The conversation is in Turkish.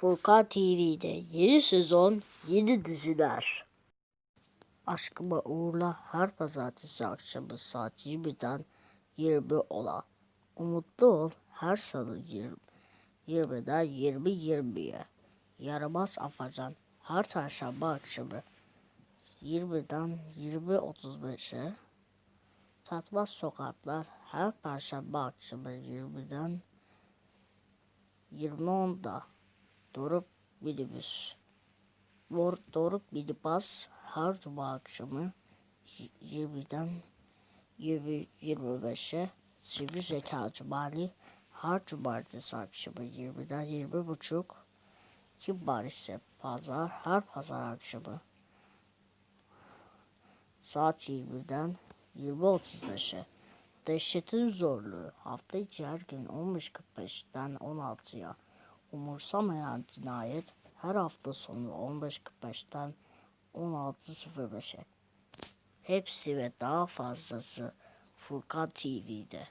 Furkan TV'de yeni sezon yeni diziler. Aşkıma Uğur'la her pazartesi akşamı saat 20'den 20 ola. Umutlu ol her salı 20, 20'den 20-20'ye. Yaramaz Afacan her çarşamba akşamı 20'den 20.35'e. Tatmaz Sokaklar her perşembe akşamı 20'den 20.10'da. Doruk Minibüs. Dor Doruk Minibüs her cuma akşamı 20'den 20 25'e. Sivri Zeka Cumali her cumartesi akşamı 20'den 20.30. Kim var ise pazar her pazar akşamı saat 20'den 20.35'e. Dehşetin zorluğu hafta içi her gün 15.45'ten 16'ya. Umursamayan cinayet her hafta sonu 15.45'ten 16.05'e. Hepsi ve daha fazlası Furkan TV'de.